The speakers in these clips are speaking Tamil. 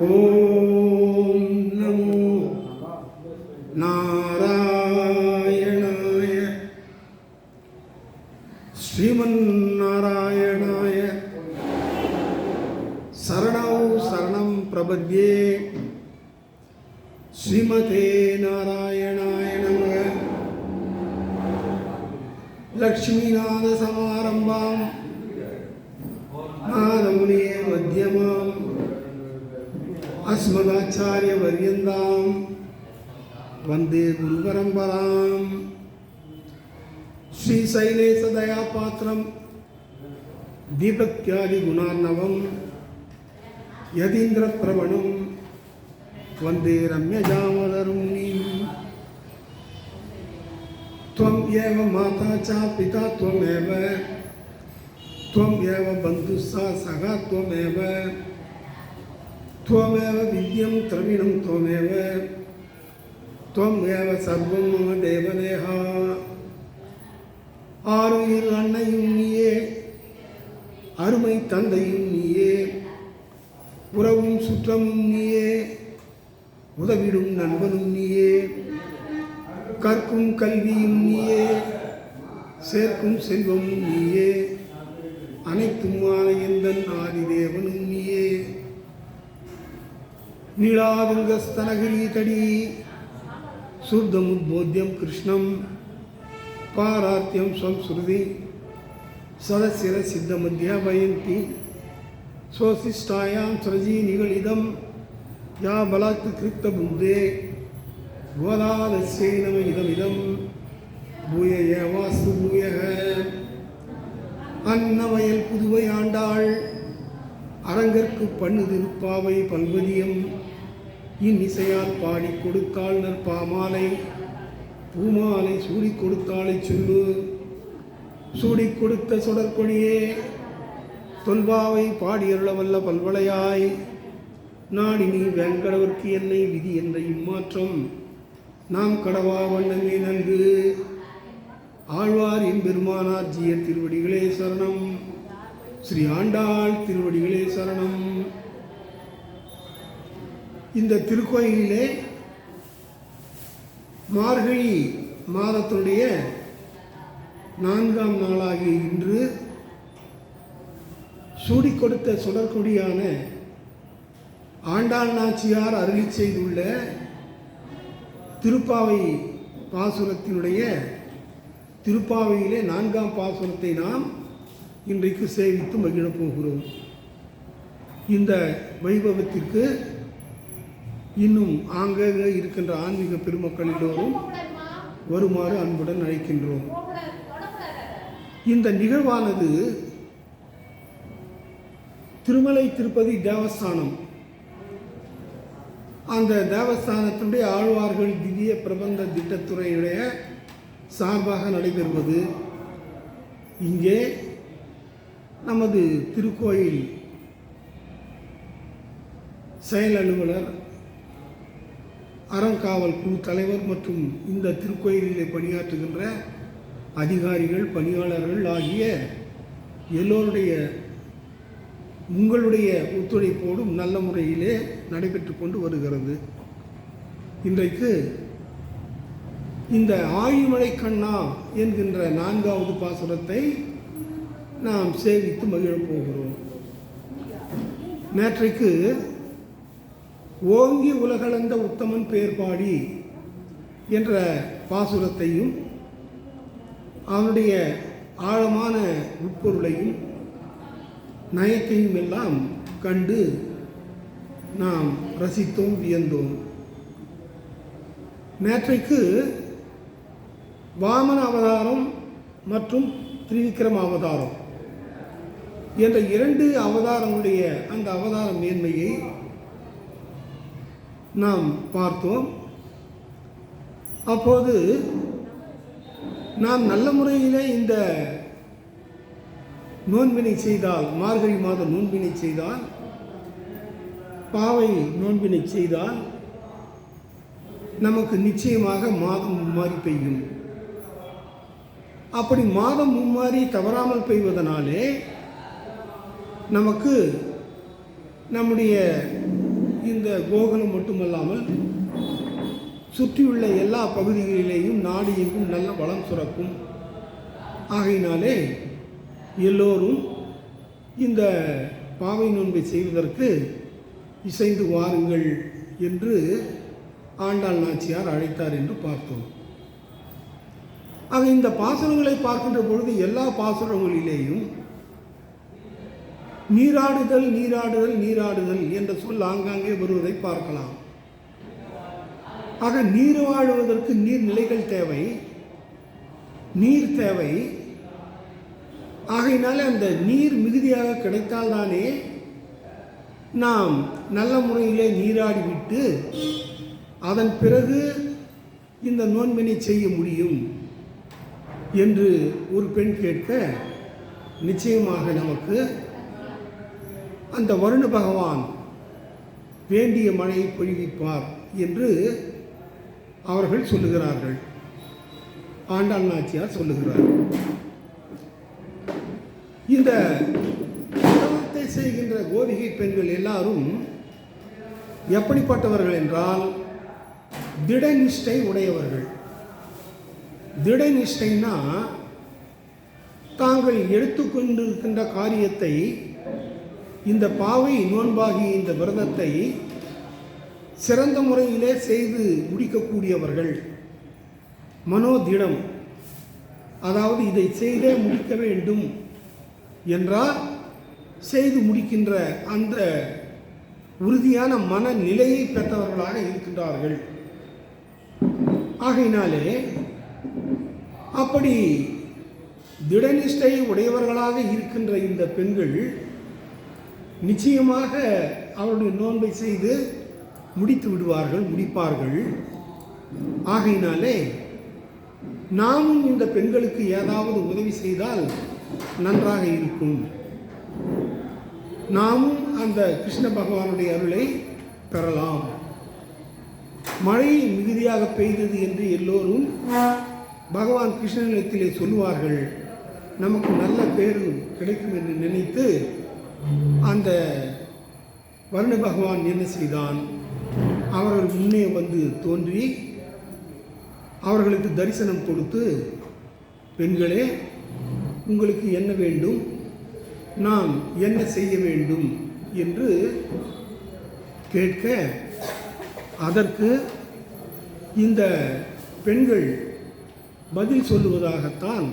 嗯。त्वम् एव माता च पिता त्वमेव त्वम् एव बन्धुस्सा सखा त्वमेव त्वमेव विद्यं द्रविणं त्वमेव त्वम् एव सर्वं मम देवदेहा ஆறுயிர் அன்னையும் நீயே அருமை தந்தையும் நீயே உறவும் சுற்றமும் நீயே உதவிடும் நண்பனும் நீயே கற்கும் கல்வியும் நீயே சேர்க்கும் செல்வமும் நீயே அனைத்துமான எந்தன் ஆதிதேவனும் நீயே. நீளாவங்க ஸ்தனகிரி தடி சூர்தமுத்போத்தியம் கிருஷ்ணம் பாரார்த்தியம் சம்ஸ்ருதி சதசிர சித்த பயந்தி சோசிஷ்டாயாம் சரஜி நிகழிதம் யா பலாத் கிருத்த புந்தே கோதாதஸ்யை நம இதம் ஏவாசு பூயக அன்னமயல் புதுவை ஆண்டாள். அரங்கற்கு பண்ணு திருப்பாவை பல்வதியம் இன் இன்னிசையால் பாடி கொடுக்காள் நற்பாமாலை. பூமாலை சூடி கொடுத்தாளை சொல்லு. சூடி கொடுத்த சுடற்கொடியே. தொல்பாவை பாடியருள வல்ல பல்வளையாய். நாடினி வெங்கடவர்க்கு என்னை விதி என்ற இம்மாற்றம். நாம் கடவா வண்ணமே நன்கு. ஆழ்வார் எம்பெருமானார் ஜிய திருவடிகளே சரணம். ஸ்ரீ ஆண்டாள் திருவடிகளே சரணம். இந்த திருக்கோயிலிலே மார்கழி மாதத்துடைய நான்காம் நாளாகிய இன்று சூடி கொடுத்த சுடற்கொடியான ஆண்டாள் நாச்சியார் அருளி செய்துள்ள திருப்பாவை பாசுரத்தினுடைய திருப்பாவையிலே நான்காம் பாசுரத்தை நாம் இன்றைக்கு சேவித்து மகிழப் போகிறோம். இந்த வைபவத்திற்கு இன்னும் ஆங்காக இருக்கின்ற ஆன்மீக பெருமக்கள் எல்லோரும் வருமாறு அன்புடன் அழைக்கின்றோம். இந்த நிகழ்வானது திருமலை திருப்பதி தேவஸ்தானம் அந்த தேவஸ்தானத்தினுடைய ஆழ்வார்கள் திவ்ய பிரபந்த திட்டத்துறையுடைய சார்பாக நடைபெறுவது. இங்கே நமது திருக்கோயில் செயல் அலுவலர் அறங்காவல் குழு தலைவர் மற்றும் இந்த திருக்கோயிலிலே பணியாற்றுகின்ற அதிகாரிகள் பணியாளர்கள் ஆகிய எல்லோருடைய உங்களுடைய ஒத்துழைப்போடும் நல்ல முறையிலே நடைபெற்று கொண்டு வருகிறது. இன்றைக்கு இந்த ஆயுமழை கண்ணா என்கின்ற நான்காவது பாசுரத்தை நாம் சேவித்து மகிழப் போகிறோம். நேற்றைக்கு ஓங்கி உலகளந்த உத்தமன் பேர்பாடி என்ற பாசுரத்தையும் அவனுடைய ஆழமான உட்பொருளையும் நயத்தையும் எல்லாம் கண்டு நாம் ரசித்தோம் வியந்தோம். நேற்றைக்கு வாமன அவதாரம் மற்றும் திரிவிக்ரம அவதாரம் என்ற இரண்டு அவதாரங்களுடைய அந்த அவதார மேன்மையை நாம் பார்த்தோம். அப்போது நாம் நல்ல முறையிலே இந்த நோன்பினை செய்தால் மார்கழி மாத நோன்பினை செய்தால் பாவை நோன்பினை செய்தால் நமக்கு நிச்சயமாக மாதம் மும்மாறி பெய்யும். அப்படி மாதம் மும்மாறி தவறாமல் பெய்வதனாலே நமக்கு நம்முடைய இந்த கோகுலம் மட்டுமல்லாமல் சுற்றியுள்ள எல்லா பகுதிகளிலேயும் நாடு எங்கும் நல்ல வளம் சுரக்கும். ஆகையினாலே எல்லோரும் இந்த பாவை நோன்பை செய்வதற்கு இசைந்து வாருங்கள் என்று ஆண்டாள் நாச்சியார் அழைத்தார் என்று பார்த்தோம். ஆக இந்த பாசுரங்களை பார்க்கின்ற பொழுது எல்லா பாசுரங்களிலேயும் நீராடுதல் நீராடுதல் நீராடுதல் என்ற சொல் ஆங்காங்கே வருவதை பார்க்கலாம். ஆக நீர் வாழ்வதற்கு நீர்நிலைகள் தேவை. நீர் தேவை. ஆகையினால அந்த நீர் மிகுதியாக கிடைத்தால்தானே நாம் நல்ல முறையிலே நீராடிவிட்டு அதன் பிறகு இந்த நோன்பினை செய்ய முடியும் என்று ஒரு பெண் கேட்க நிச்சயமாக நமக்கு அந்த வருண பகவான் வேண்டிய மழையை பொழிவிப்பார் என்று அவர்கள் சொல்லுகிறார்கள். ஆண்டாள் நாச்சியார் சொல்லுகிறார். இந்த உலகத்தை செய்கின்ற கோபிகை பெண்கள் எல்லாரும் எப்படிப்பட்டவர்கள் என்றால் திடநிஷ்டை உடையவர்கள். திடநிஷ்டைன்னா தாங்கள் எடுத்துக்கொண்டிருக்கின்ற காரியத்தை இந்த பாவை நோன்பாகி இந்த விரதத்தை சிறந்த முறையிலே செய்து முடிக்கக்கூடியவர்கள். மனோதிடம். அதாவது இதை செய்தே முடிக்க வேண்டும் என்றால் செய்து முடிக்கின்ற அந்த உறுதியான மனநிலையை பெற்றவர்களாக இருக்கின்றார்கள். ஆகையினாலே அப்படி திடநிஷ்டை உடையவர்களாக இருக்கின்ற இந்த பெண்கள் நிச்சயமாக அவருடைய நோன்பை செய்து முடித்து விடுவார்கள் முடிப்பார்கள். ஆகையினாலே நாமும் இந்த பெண்களுக்கு ஏதாவது உதவி செய்தால் நன்றாக இருக்கும். நாமும் அந்த கிருஷ்ண பகவானுடைய அருளை பெறலாம். மழை மிகுதியாக பெய்தது என்று எல்லோரும் பகவான் கிருஷ்ணனிடத்திலே சொல்வார்கள் நமக்கு நல்ல பேர் கிடைக்கும் என்று நினைத்து அந்த வருண பகவான் என்ன செய்தான்? அவர்கள் முன்னே வந்து தோன்றி அவர்களுக்கு தரிசனம் கொடுத்து பெண்களே உங்களுக்கு என்ன வேண்டும்? நான் என்ன செய்ய வேண்டும் என்று கேட்க அதற்கு இந்த பெண்கள் பதில் சொல்லுவதாகத்தான்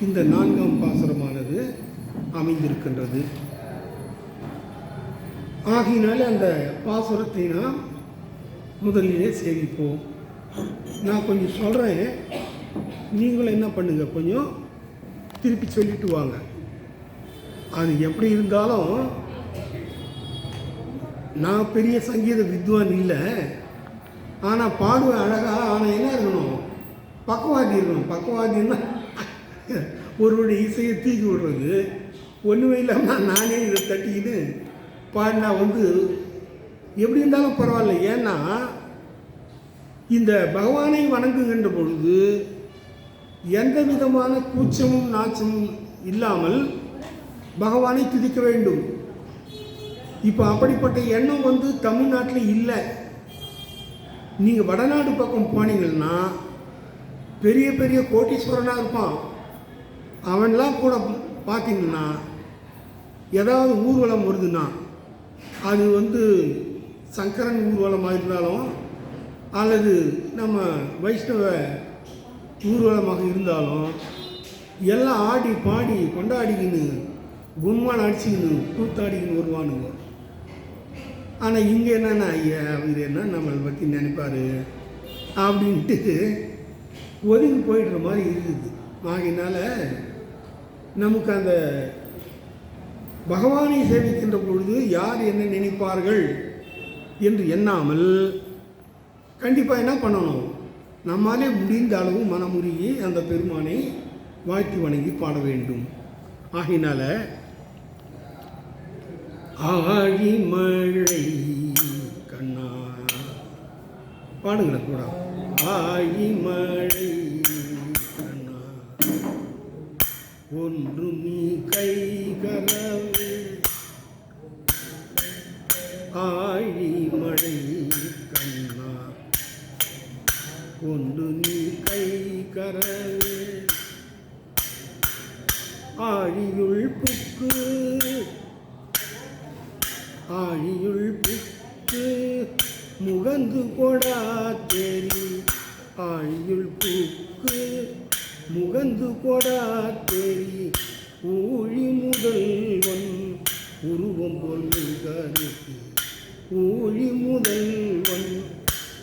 இந்த நான்காம் பாசுரமானது அமைந்திருக்கின்றது. ஆகையினால் அந்த பாசுரத்தை நாம் முதலிலே சேவிப்போம் நான் கொஞ்சம் சொல்கிறேன் நீங்களும் என்ன பண்ணுங்கள் கொஞ்சம் திருப்பி சொல்லிட்டு வாங்க. அது எப்படி இருந்தாலும் நான் பெரிய சங்கீத வித்வான் இல்லை. ஆனால் பாடுவேன் அழகாக ஆனால் என்ன இருக்கணும்? பக்கவாதி இருக்கணும். பக்கவாதின்னா ஒருவருடைய இசையை தூக்கி விடுறது. ஒன்றுமே இல்லாமல் நானே இதை தட்டிக்கின்னு பாடினா வந்து எப்படி இருந்தாலும் பரவாயில்ல. ஏன்னா இந்த பகவானை வணங்குகின்ற பொழுது எந்த விதமான கூச்சமும் நாச்சமும் இல்லாமல் பகவானை துதிக்க வேண்டும். இப்போ அப்படிப்பட்ட எண்ணம் வந்து தமிழ்நாட்டில் இல்லை. நீங்கள் வடநாடு பக்கம் போனீங்கன்னா பெரிய பெரிய கோட்டீஸ்வரனாக இருப்பான். அவன்லாம் கூட பார்த்தீங்கன்னா ஏதாவது ஊர்வலம் வருதுன்னா அது வந்து சங்கரன் ஊர்வலமாக இருந்தாலும் அல்லது நம்ம வைஷ்ணவ ஊர்வலமாக இருந்தாலும் எல்லாம் ஆடி பாடி கொண்டாடிக்கின்னு கும்மான் அடிச்சுக்கணும் கூத்தாடிக்கின்னு வருவானுங்க. ஆனால் இங்கே என்னென்னா ஐயா அவர் என்ன நம்மளை பற்றி நினைப்பார்? அப்படின்ட்டு ஒதுங்கி போயிடுற மாதிரி இருக்குது. ஆகையினால நமக்கு அந்த பகவானை சேவிக்கின்ற பொழுது யார் என்ன நினைப்பார்கள் என்று எண்ணாமல் கண்டிப்பாக என்ன பண்ணணும்? நம்மாலே முடிந்த அளவு மனமுருகி அந்த பெருமானை வாழ்த்தி வணங்கி பாட வேண்டும். ஆகையினால் ஆழி மழை கண்ணா. பாடுங்களேன் கூட ஆழி மழை கண்ணா. ஒன்று நீ கை கரவு ஆழி மழை கண்ணா. ஒன்று நீ கை கரவே ஆழியுள் புக்கு ஆழியுள் புக்கு முகந்து கொடா தேரி. ஆழியுள் புக்கு முகந்து கொடா தேரி. ஊழி முதல்வன் உருவம் போல் கருக்கு ஊழி முதல்வன்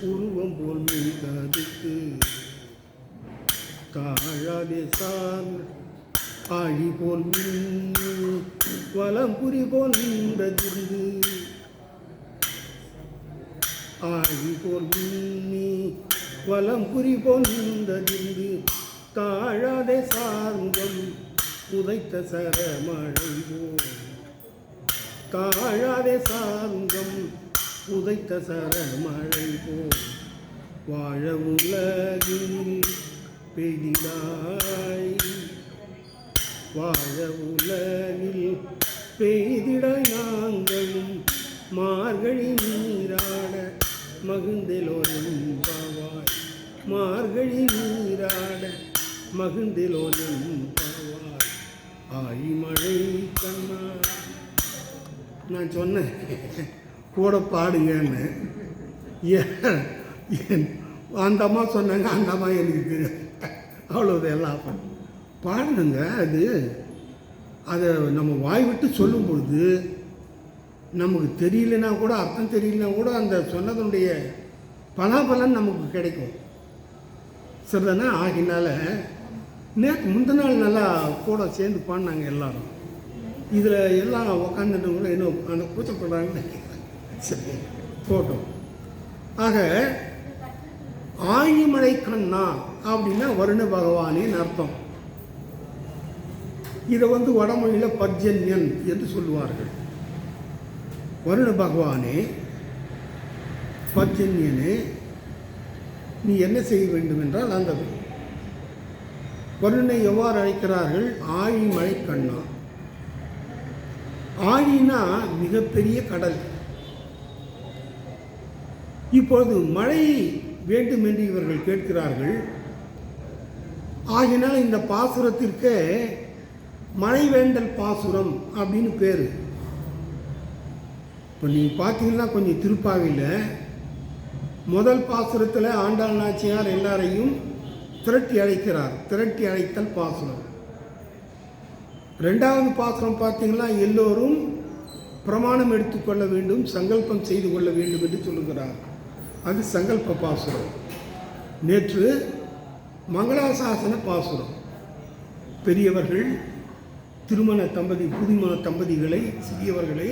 உருவம் போல் கருக்கு தாழாதே சார் ஆழி போல் மின்னு வலம்புரி போல் நின்றதிருந்து ஆழி போல் மின்னி வலம்புரி போல் நின்றதிருந்து தாழாதே சார்ந்தம் உதைத்த சரமழை போல். தாழாதே சார்ந்தம் உதைத்த சரமழை போல். வாழ உலகில் பெய்திடாய் வாழ உலகில் பெய்திட நாங்களும் மார்கழி நீராட மகிழ்ந்தெலோரும் பாவாய். மார்கழி நீராட மகிழ்ந்தெலோரும் பாவாய். ஆய் மழை கண்ணா. நான் சொன்னேன் கூட பாடுங்கன்னு. ஏன் அந்த அம்மா சொன்னாங்க அந்த அம்மா எனக்கு தெரியும். அவ்வளோது எல்லாம் பாடணுங்க அது. அதை நம்ம வாய் விட்டு சொல்லும் பொழுது நமக்கு தெரியலனா கூட அர்த்தம் தெரியலனா கூட அந்த சொன்னதனுடைய பலாபலன் நமக்கு கிடைக்கும். சரிதானே ஆகினால நேற்று முந்தின நாள் நல்லா கூட சேர்ந்து பாடினாங்க எல்லாரும். இதில் எல்லாம் உக்காந்துட்டு கூட இன்னும் அந்த கூச்சப்படுறாங்கன்னு நினைக்கிறேன். சரி போட்டோம். ஆக ஆயிமலை கண்ணா அப்படின்னா வருண பகவானின் அர்த்தம். இதை வந்து வடமொழியில் பர்ஜன்யன் என்று சொல்லுவார்கள். வருண பகவானே பர்ஜன்யனே நீ என்ன செய்ய வேண்டும் என்றால் அந்த வருணனை எவ்வாறு அழைக்கிறார்கள்? ஆழிமலை கண்ணா. ஆழினா மிகப்பெரிய கடல். இப்பொழுது மழை வேண்டும் என்று இவர்கள் கேட்கிறார்கள். ஆகினால் இந்த பாசுரத்திற்கு மலைவேண்டல் பாசுரம் அப்படின்னு பேர். இப்போ நீங்கள் பார்த்தீங்கன்னா கொஞ்சம் திருப்பாவையில் முதல் பாசுரத்தில் ஆண்டாள் நாச்சியார் எல்லாரையும் திரட்டி அழைக்கிறார். திரட்டி அழைத்தல் பாசுரம். ரெண்டாவது பாசுரம் பார்த்தீங்கன்னா எல்லோரும் பிரமாணம் எடுத்துக்கொள்ள வேண்டும் சங்கல்பம் செய்து கொள்ள வேண்டும் என்று சொல்லுகிறார். அது சங்கல்ப பாசுரம். நேற்று மங்களாசாசன பாசுரம். பெரியவர்கள் திருமண தம்பதி புதுமண தம்பதிகளை சிறியவர்களை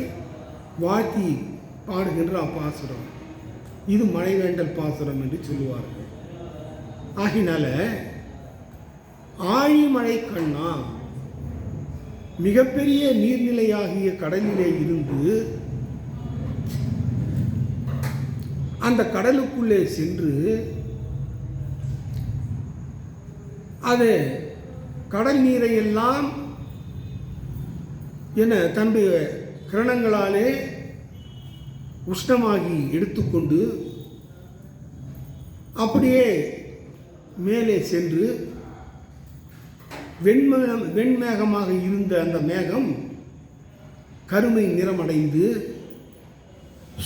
வாழ்த்தி பாடுகின்ற அப்பாசுரம். இது மழைவேண்டல் பாசுரம் என்று சொல்லுவார்கள். ஆகினால ஆழிமழை கண்ணா மிகப்பெரிய நீர்நிலையாகிய கடலிலே இருந்து அந்த கடலுக்குள்ளே சென்று அது கடல் நீரை எல்லாம் என தன்னுடைய கிரணங்களாலே உஷ்ணமாகி எடுத்துக்கொண்டு அப்படியே மேலே சென்று வெண்மேகம் வெண்மேகமாக இருந்த அந்த மேகம் கருமை நிறமடைந்து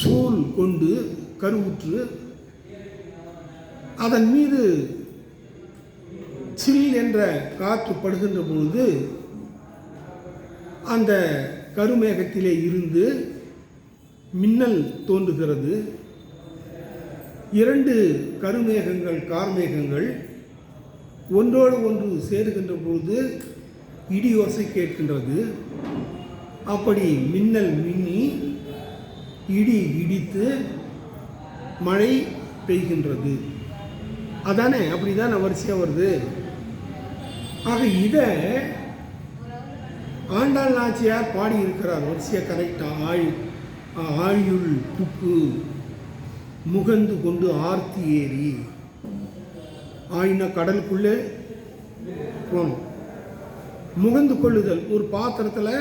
சூல் கொண்டு கருவுற்று அதன் மீது சில் என்ற காற்று படுகின்ற பொழுது அந்த கருமேகத்திலே இருந்து மின்னல் தோன்றுகிறது. இரண்டு கருமேகங்கள் கார்மேகங்கள் ஒன்றோடு ஒன்று சேருகின்ற பொழுது இடி ஓசை கேட்கின்றது. அப்படி மின்னல் மின்னி இடி இடித்து மழை பெய்கின்றது. அதானே? அப்படி தான் வரிசையாக வருது. ஆக இதை ஆண்டாள் நாச்சியார் பாடியிருக்கிறார். வரிசையாக கரெக்டாக ஆழ் ஆழியுள் புக்கு முகந்து கொண்டு ஆர்த்தி ஏறி. ஆயினா கடலுக்குள்ளே போகணும் முகந்து கொள்ளுதல். ஒரு பாத்திரத்தில்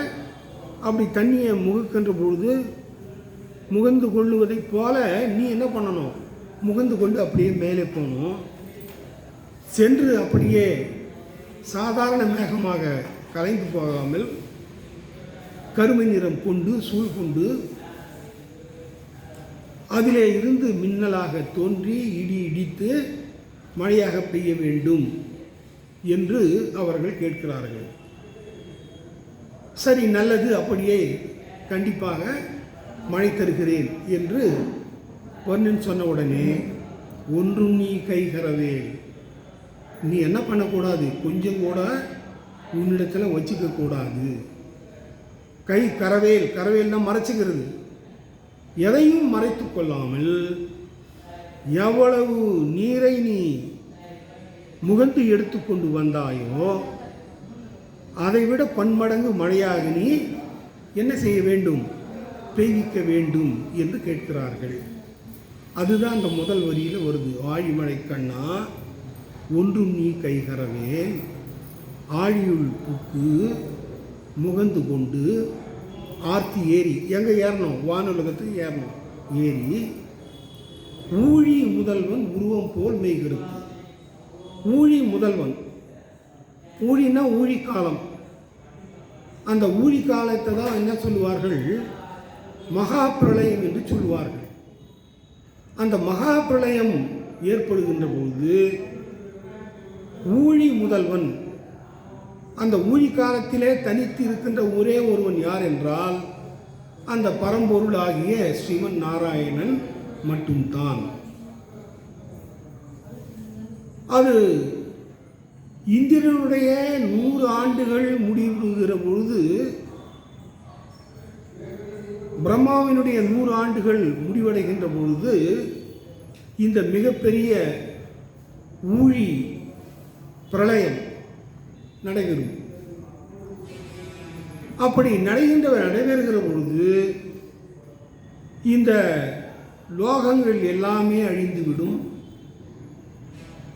அப்படி தண்ணியை முகக்கின்ற பொழுது முகந்து கொள்ளுவதைப் போல நீ என்ன பண்ணணும்? முகந்து கொண்டு அப்படியே மேலே போகணும். சென்று அப்படியே சாதாரண மேகமாக கலைந்து போகாமல் கருமை நிறம் கொண்டு சூழ் கொண்டு அதிலே இருந்து மின்னலாக தோன்றி இடி இடித்து மழையாக பெய்ய வேண்டும் என்று அவர்கள் கேட்கிறார்கள். சரி நல்லது அப்படியே கண்டிப்பாக மழை தருகிறேன் என்று பொன்னன் சொன்ன உடனே ஒன்றும் நீ கைகரவே நீ என்ன பண்ணக்கூடாது? கொஞ்சம் கூட உன்னிடத்தில் வச்சுக்கக்கூடாது. கை கரவேல் கரவேல்னா மறைச்சிக்கிறது. எதையும் மறைத்து கொள்ளாமல் எவ்வளவு நீரை நீ முகந்து எடுத்துக்கொண்டு வந்தாயோ அதைவிட பன்மடங்கு மழையாக நீ என்ன செய்ய வேண்டும்? பெய்விக்க வேண்டும் என்று கேட்கிறார்கள். அதுதான் அந்த முதல் வரியில் வருது. ஆழிமழை கண்ணா ஒன்றும் நீ கைகரவேன் ஆழியுள் புக்கு முகந்து கொண்டு ஆர்த்தி ஏறி எங்கே ஏறணும்? வானுலகத்துக்கு ஏறணும். ஏறி ஊழி முதல்வன் உருவம் போல் மெய்கெடுத்து ஊழி முதல்வன். ஊழினா ஊழி காலம் அந்த ஊழி காலத்தை தான் என்ன சொல்லுவார்கள்? மகா பிரளயம் என்று சொல்லுவார்கள். அந்த மகா பிரளயம் ஏற்படுகின்ற பொழுது ஊழி முதல்வன் அந்த ஊழி காலத்திலே தனித்து இருக்கின்ற ஒரே ஒருவன் யார் என்றால் அந்த பரம்பொருள் ஆகிய ஸ்ரீமன் நாராயணன் மட்டும்தான். அது இந்திரனுடைய நூறு ஆண்டுகள் முடிவுகிற பொழுது பிரம்மாவினுடைய நூறு ஆண்டுகள் முடிவடைகின்ற பொழுது இந்த மிகப்பெரிய ஊழி பிரளயம் நடைபெறும். அப்படி நடைகின்ற நடைபெறுகிற பொழுது இந்த லோகங்கள் எல்லாமே அழிந்துவிடும்.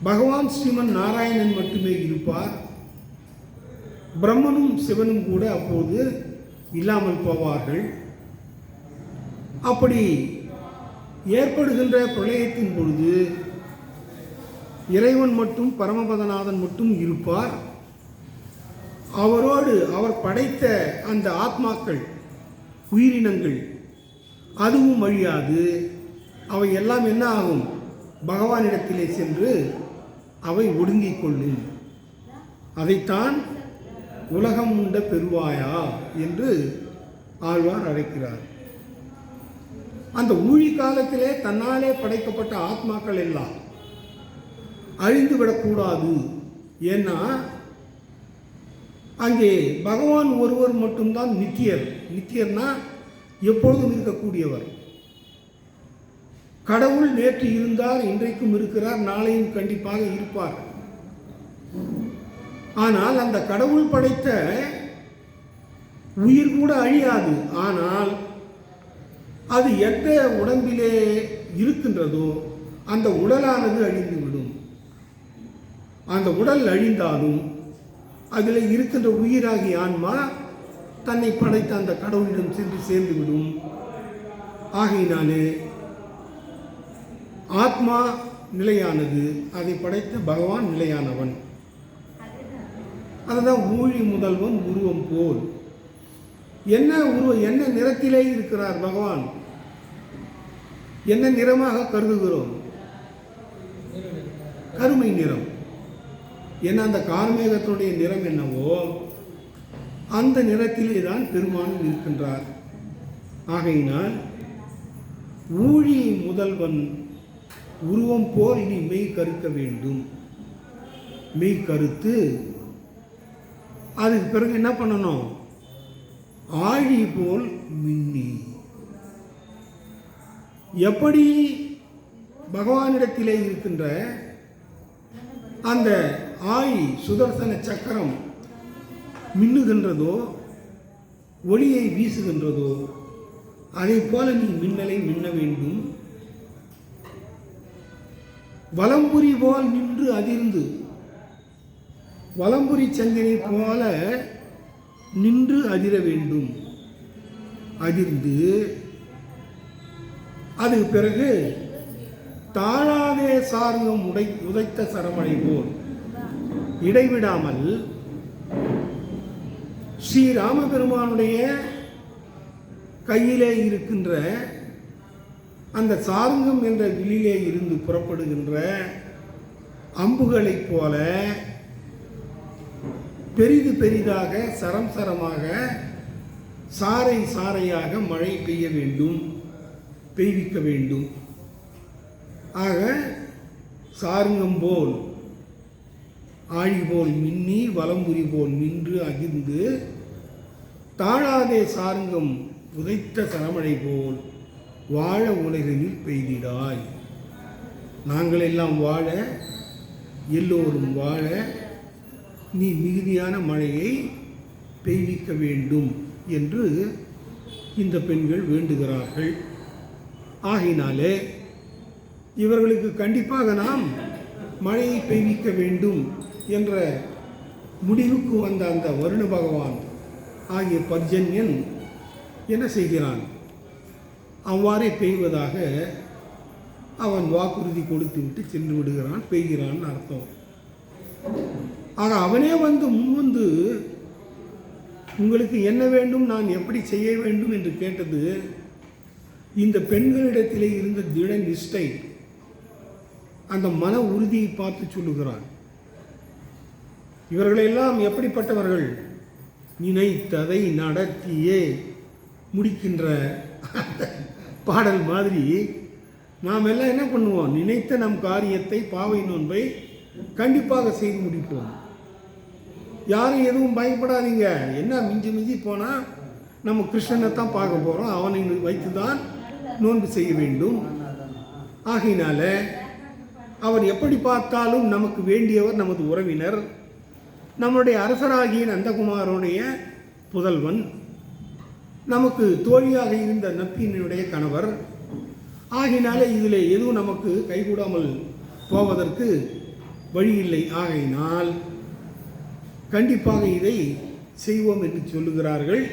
பகவான் ஸ்ரீமன் நாராயணன் மட்டுமே இருப்பார். பிரம்மனும் சிவனும் கூட அப்போது இல்லாமல் போவார்கள். அப்படி ஏற்படுகின்ற பிரளயத்தின் பொழுது இறைவன் மட்டும் பரமபதநாதன் மட்டும் இருப்பார். அவரோடு அவர் படைத்த அந்த ஆத்மாக்கள் உயிரினங்கள் அதுவும் அழியாது அவை எல்லாம் என்ன ஆகும்? பகவானிடத்திலே சென்று அவை ஒடுங்கிக் கொள்ளும். அதைத்தான் உலகம் உண்ட பெருவாயா என்று ஆழ்வார் அழைக்கிறார். அந்த ஊழி காலத்திலே தன்னாலே படைக்கப்பட்ட ஆத்மாக்கள் எல்லாம் அழிந்து விடக்கூடாது ஏன்னா அங்கே பகவான் ஒருவர் மட்டும்தான் நித்தியர். நித்தியர்னா எப்பொழுதும் இருக்கக்கூடியவர். கடவுள் நேற்று இருந்தார் இன்றைக்கும் இருக்கிறார் நாளையும் கண்டிப்பாக இருப்பார். ஆனால் அந்த கடவுள் படைத்த உயிர் கூட அழியாது. ஆனால் அது எந்த உடம்பிலே இருக்கின்றதோ அந்த உடலானது அழிந்துவிடும். அந்த உடல் அழிந்தாலும் அதில் இருக்கின்ற உயிராகிய ஆன்மா தன்னை படைத்த அந்த கடவுளிடம் சென்று சேர்ந்துவிடும். ஆகையினாலே ஆத்மா நிலையானது அதை படைத்த பகவான் நிலையானவன். அதுதான் ஊழி முதல்வன் உருவம் போல். என்ன உருவம் என்ன நிறத்திலே இருக்கிறார் பகவான்? என்ன நிறமாக கருதுகிறோம்? கருமை நிறம். ஏன்னா அந்த கார்மேகத்தினுடைய நிறம் என்னவோ அந்த நிறத்திலே தான் பெருமானும் இருக்கின்றார் ஆகையினால் ஊழி முதல்வன் உருவம் போல் இனி மெய் கருக்க வேண்டும். மெய் கருத்து அதுக்கு பிறகு என்ன பண்ணணும்? ஆழி போல் மின்னி. எப்படி பகவானிடத்திலே இருக்கின்ற அந்த ஆய் சுதர்சன சக்கரம் மின்னுகின்றதோ ஒளியை வீசுகின்றதோ அதை போல நீ மின்னலை மின்ன வேண்டும். வலம்புரி போல் நின்று அதிர்ந்து வலம்புரி சங்கினை போல நின்று அதிர வேண்டும். அதிர்ந்து அதுக்கு பிறகு தாழாதே சார்ந்தம் உடை உதைத்த சரமழை போல். இடைவிடாமல் ஸ்ரீ ராமபெருமானுடைய கையிலே இருக்கின்ற அந்த சாருங்கம் என்ற வில்லிலே இருந்து புறப்படுகின்ற அம்புகளைப் போல பெரிது பெரிதாக சரம் சரமாக சாறை சாறையாக மழை பெய்ய வேண்டும் பெய்விக்க வேண்டும். ஆக சாருங்கம் போல் ஆழிபோல் மின்னி வலம்புரி போல் நின்று அகிர்ந்து தாழாதே சாருங்கம் உதைத்த சரமழை போல் வாழ உலகினில் பெய்திடாய். நாங்கள் எல்லாம் வாழ எல்லோரும் வாழ நீ மிகுதியான மழையை பெய்விக்க வேண்டும் என்று இந்த பெண்கள் வேண்டுகிறார்கள். ஆகினாலே இவர்களுக்கு கண்டிப்பாக நாம் மழையை பெய்விக்க வேண்டும். என்ற முடிவுக்கு வந்த அந்த வருண பகவான் ஆகிய பர்ஜன்யன் என்ன செய்கிறான்? அவ்வாறே பெய்வதாக அவன் வாக்குறுதி கொடுத்து விட்டு சென்று விடுகிறான். பெய்கிறான்னு அர்த்தம். ஆக அவனே வந்து முன்வந்து உங்களுக்கு என்ன வேண்டும் நான் எப்படி செய்ய வேண்டும் என்று கேட்டது இந்த பெண்களிடத்திலே இருந்த திட நிஷ்டை. அந்த மன உறுதியை பார்த்து சொல்லுகிறான். இவர்களெல்லாம் எப்படிப்பட்டவர்கள்? நினைத்ததை நடத்தியே முடிக்கின்ற பாடல் மாதிரி நாம் எல்லாம் என்ன பண்ணுவோம்? நினைத்த நம் காரியத்தை பாவை நோன்பை கண்டிப்பாக செய்து முடிப்போம். யாரும் எதுவும் பயப்படாதீங்க. என்ன மிஞ்சி மிஞ்சி போனால் நம்ம கிருஷ்ணனை தான் பார்க்க போகிறோம் அவனை வைத்து தான் நோன்பு செய்ய வேண்டும். ஆகையினால அவர் எப்படி பார்த்தாலும் நமக்கு வேண்டியவர் நமது உறவினர். நம்முடைய அரசராகிய நந்தகுமாரனுடைய புதல்வன் நமக்கு தோழியாக இருந்த நப்பியினுடைய கணவர். ஆகினாலே இதில் எதுவும் நமக்கு கைகூடாமல் போவதற்கு வழியில்லை. ஆகையினால் கண்டிப்பாக இதை செய்வோம் என்று சொல்லுகிறார்கள்.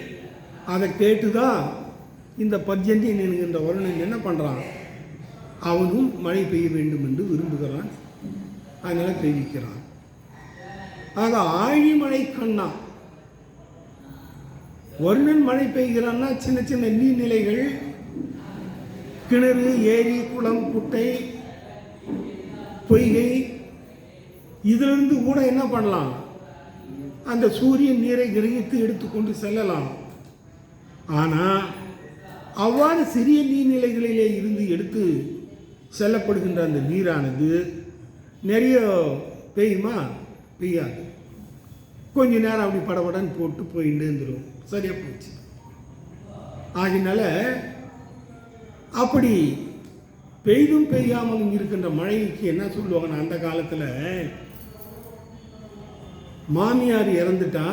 அதை கேட்டுதான் இந்த பர்ஜன்யன் என்கின்ற வருணன் என்ன பண்ணுறான் அவனும் மழை பெய்ய வேண்டும் என்று விரும்புகிறான். அதனால் தெரிவிக்கிறான். ஆக ஆழிமழை கண்ணா. வருணன் மழை பெய்கிறான்னா சின்ன சின்ன நீர்நிலைகள் கிணறு ஏரி குளம் குட்டை பொய்கை. இதிலிருந்து கூட என்ன பண்ணலாம்? அந்த சூரியன் நீரை கிரகித்து எடுத்துக்கொண்டு செல்லலாம். ஆனால் அவ்வாறு சிறிய நீர்நிலைகளிலே இருந்து எடுத்து செல்லப்படுகின்ற அந்த நீரானது நிறைய பெய்யுமா? பெய்யாது கொஞ்ச நேரம் அப்படி படபடன்னு போட்டு போயிட்டு இருந்துடும் சரியா போச்சு. ஆகினால அப்படி பெய்தும் பெய்யாமலும் இருக்கின்ற மழைக்கு என்ன சொல்லுவாங்கன்னா அந்த காலத்தில் மாமியார் இறந்துட்டா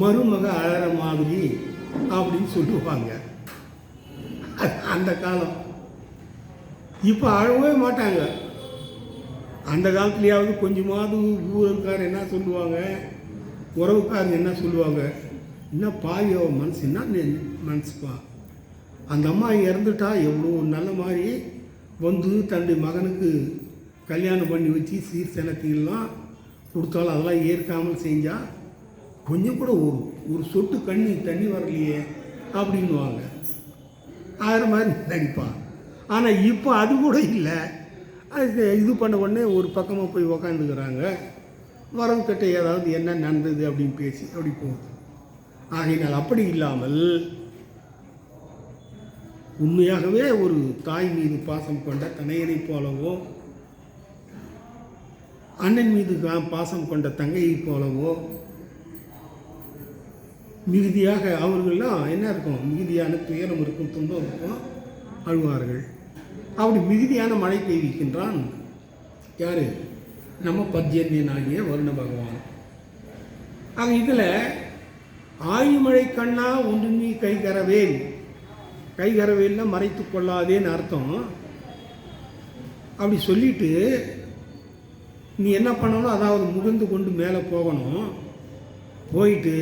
மருமக அழற மாதிரி அப்படின்னு சொல்லுவாங்க. அந்த காலம். இப்போ அழவே மாட்டாங்க. அந்த காலத்துலேயாவது கொஞ்சமாவது ஊருக்காரர் என்ன சொல்லுவாங்க? உறவுக்காரங்க என்ன சொல்லுவாங்க? என்ன பாவி அவ மனசு? என்ன மனசுப்பா? அந்த அம்மா இறந்துட்டா எவ்வளோ நல்ல மாதிரி வந்து தன்னுடைய மகனுக்கு கல்யாணம் பண்ணி வச்சு சீர் செனத்தையெல்லாம் கொடுத்தாலும் அதெல்லாம் ஏற்காமல் செஞ்சால் கொஞ்சம் கூட ஒரு ஒரு சொட்டு கண்ணி தண்ணி வரலையே அப்படின்னுவாங்க. ஆகிற மாதிரி நடிப்பான். ஆனால் இப்போ அது கூட இல்லை. அது இது பண்ண உடனே ஒரு பக்கமாக போய் உக்காந்துக்கிறாங்க. வரவு கிட்ட ஏதாவது என்ன நடந்தது அப்படின்னு பேசி அப்படி போகுது. ஆகையினால் அப்படி இல்லாமல் உண்மையாகவே ஒரு தாய் மீது பாசம் கொண்ட தனையனை போலவோ அண்ணன் மீது கா- பாசம் கொண்ட தங்கையைப் போலவோ மிகுதியாக அவர்கள்லாம் என்ன இருக்கும்? மிகுதியான துயரம் இருக்கும் துன்பம் இருக்கும் அழுவார்கள். அப்படி மிகுதியான மழை பெய்விக்கின்றான். யார்? நம்ம பர்ஜன்யன் வருண பகவான். ஆக இதில் ஆயுமழை கண்ணா ஒன்று நீ கைகரவேல் கைகரவேல்னா மறைத்து கொள்ளாதேன்னு அர்த்தம். அப்படி சொல்லிட்டு நீ என்ன பண்ணணும் அதாவது முகந்து கொண்டு மேலே போகணும். போயிட்டு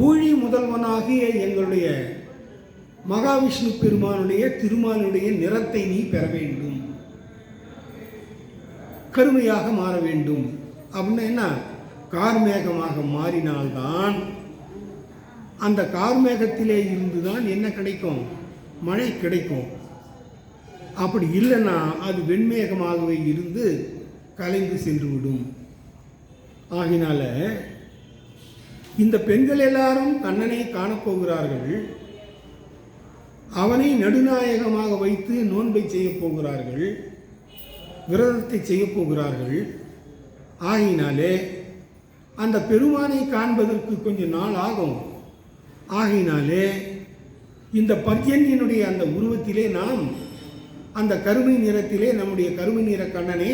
ஊழி முதல்வனாகிய எங்களுடைய மகாவிஷ்ணு பெருமானுடைய திருமாலுடைய நிறத்தை நீ பெற வேண்டும். கருமையாக மாற வேண்டும். அப்படின்னா என்ன கார்மேகமாக மாறினால்தான் அந்த கார்மேகத்திலே இருந்து தான் என்ன கிடைக்கும்? மழை கிடைக்கும். அப்படி இல்லைன்னா அது வெண்மேகமாகவே இருந்து கலைந்து சென்று விடும் ஆகினால இந்த பெண்கள் எல்லாரும் கண்ணனை காணப்போகிறார்கள். அவனை நடுநாயகமாக வைத்து நோன்பை செய்யப் போகிறார்கள் விரதத்தை செய்யப் போகிறார்கள். ஆகினாலே அந்த பெருமானை காண்பதற்கு கொஞ்சம் நாள் ஆகும். ஆகினாலே இந்த பர்ஜன்யனுடைய அந்த உருவத்திலே நாம் அந்த கருமை நிறத்திலே நம்முடைய கருமை நிற கண்ணனை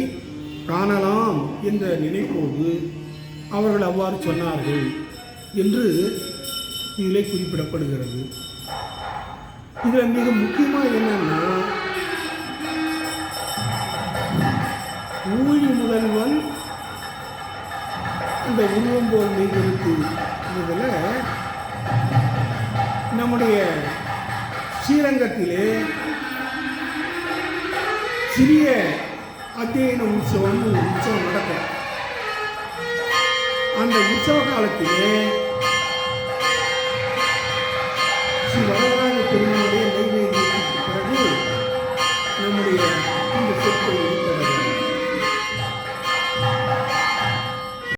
காணலாம் என்ற நினைப்போடு அவர்கள் அவ்வாறு சொன்னார்கள் என்று இதிலே குறிப்பிடப்படுகிறது. இதில் மிக முக்கியமாக என்னன்னா ஊழி முதல்வன் அந்த உருவம் போல் மீதிருக்கு இதில் நம்முடைய ஸ்ரீரங்கத்திலே சிறிய அத்தியன உற்சவம் உற்சவம் நடக்கும். அந்த உற்சவ காலத்திலே ஸ்ரீ வரதராஜ திருமணம் நைவேத்தியத்துக்கு பிறகு நம்முடைய இந்த சொற்கள்